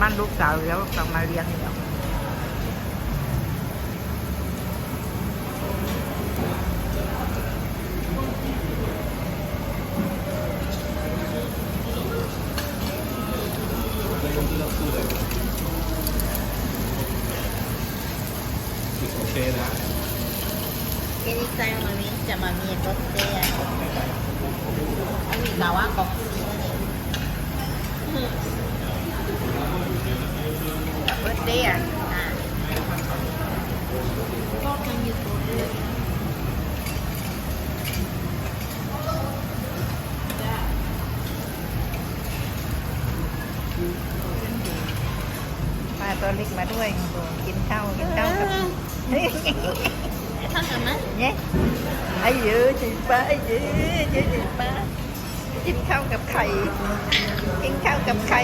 มั่นลูกสาวแล้วกลับมาเลี้ยงแล้วโอเคนะเอริซายมามีจะมามีก็เตียอันนี้กล่าวว่าก็คือ sama? เนี่ยไอ้เยอะจีป้าไอ้เยอะเยอะจีป้า กินข้าวกับไข่ กินข้าวกับไข่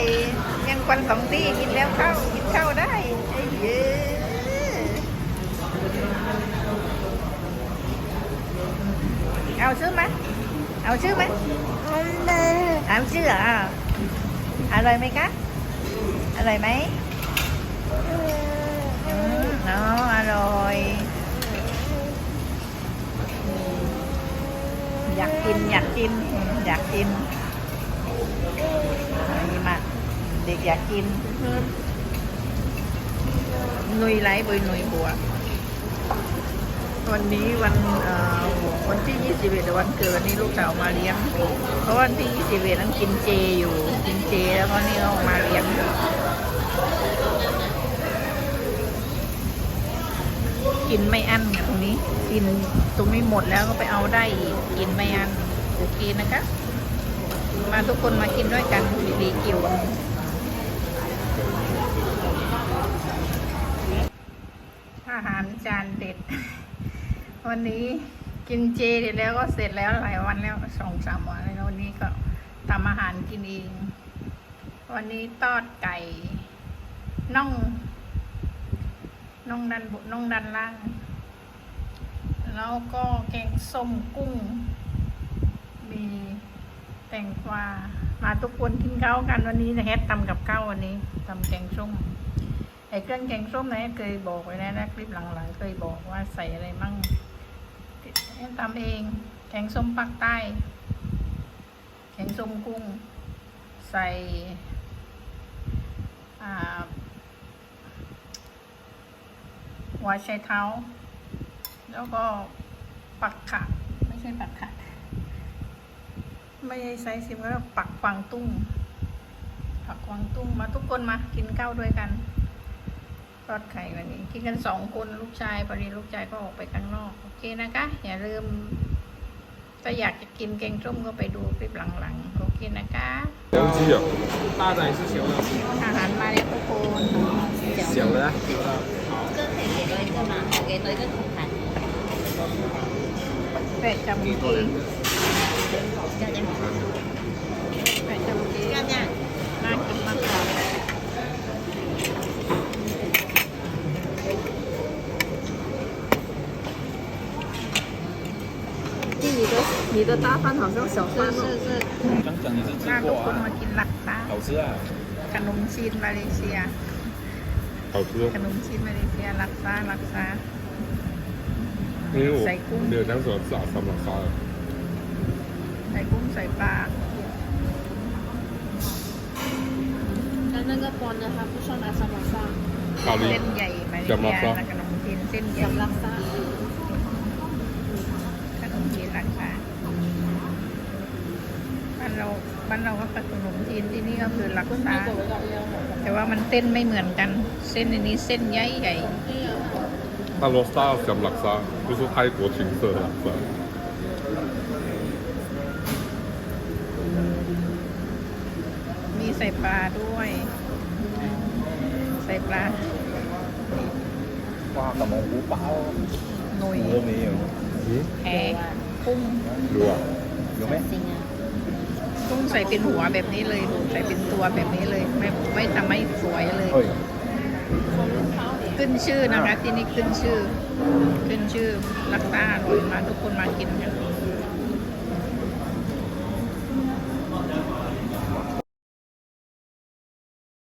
ยังควันสองที่กินแล้วข้าวกินข้าวได้ไอ้เยอะเอาซื้อไหมเอาซื้อไหมเอาซื้อเหรออร่อยไหมคะอร่อยไหมอืมเนาะอร่อย อยากกินอยากกินอยากกินดีมากเด็กอยากกินนุยไลฟ์บยนุยบัววันนี้วันเอ่อวันที่ 21วันเกิดวันนี้ลูกสาวมาเลี้ยง เพราะวันที่ 21นั้นกินเจอยู่ กินเจแล้วก็นี่เอามาเลี้ยงกินไม่อั้นตรงนี้ กินตรงนี้หมดแล้วก็ไปเอาได้อีกกินไม่อันโอเคนะคะ มาทุกคนมากินด้วยกันดีๆกิวอาหารจานเด็ด วันนี้กินเจเสร็จแล้วก็เสร็จแล้วหลายวันแล้วสองสามวันแล้ววันนี้ก็ทำอาหารกินเองวันนี้ทอดไก่น่องน่องดันบนน่องดันล่าง แล้วก็แกงส้มกุ้ง มีแตงกวา มาทุกคนกินข้าวกันวันนี้นะแฮททำกับข้าววันนี้ทำแกงส้มไอ้เครื่องแกงส้มนะเคยบอกไว้แล้วนะคลิปหลังๆเคยบอกว่าใส่อะไรมั่งแฮททำเองแกงส้มภาคใต้ แกงส้มกุ้ง ใส่อ่าหัวไชเท้า แล้วก็ปักขาไม่ใช่ปักขาไม่ใช่ไซซิมก็ปักกวางตุ้ง ปักกวางตุ้งมาทุกคนมากินข้าวด้วยกันทอดไข่วันนี้ กินกันสองคนลูกชายพอดีลูกชายก็ออกไปข้างนอก โอเคนะคะ อย่าลืม ถ้าอยากจะกินแกงส้มก็ไปดูคลิปหลังๆ โอเคนะคะ 两只有，大的还是小的？ อาหารมาแล้วทุกคน 小的啊。这个可以给多一个吗？我给多一个土盘。 เป็ดจำกี 这样这样， เป็ดจำกี 这样这样。 น่ากินมากค่ะ 弟，你的你的搭饭好像小饭哦。是是。刚刚你是吃 น่าทุก 过 คน 啊 มา？กินหลักซา 好吃啊！ ขนมจีนมาเลเซีย 好吃 ขนมจีนมาเลเซียหลักซาหลักซา นี่ใส่กุ้ง เดือดทั้งสดสอดสำหรับซอสใส่กุ้งใส่ปลาแล้วนั่นก็ปอนนะคะผู้ชมอาสมางคาวะเส้นใหญ่ไหมเนี่ยแล้ขนมจีนเส้นใหญ่สำหรับสร้าขนมจีนราคาบ้านเราบ้านเราก็ขนมจีนที่นี่ก็คือรักษาแต่ว่ามันเส้นไม่เหมือนกัน เส้นอันนี้เส้นใหญ่ใหญ่ 大罗沙小拉沙，就是泰国青色的拉沙。 มีใส่ปลาด้วย ใส่ปลา 哇，什么五包 หนุย 都没有。嗯， แหกุ้ง 有啊，有没？行啊。 กุ้งใส่เป็นหัวแบบนี้เลยใส่เป็นตัวแบบนี้เลย ไม่ไม่ทำให้สวยเลย 哎， ขึ้นชื่อนะคะที่นี่ขึ้นชื่อ ขึ้นชื่อรักษาอร่อยมาทุกคนมากินกัน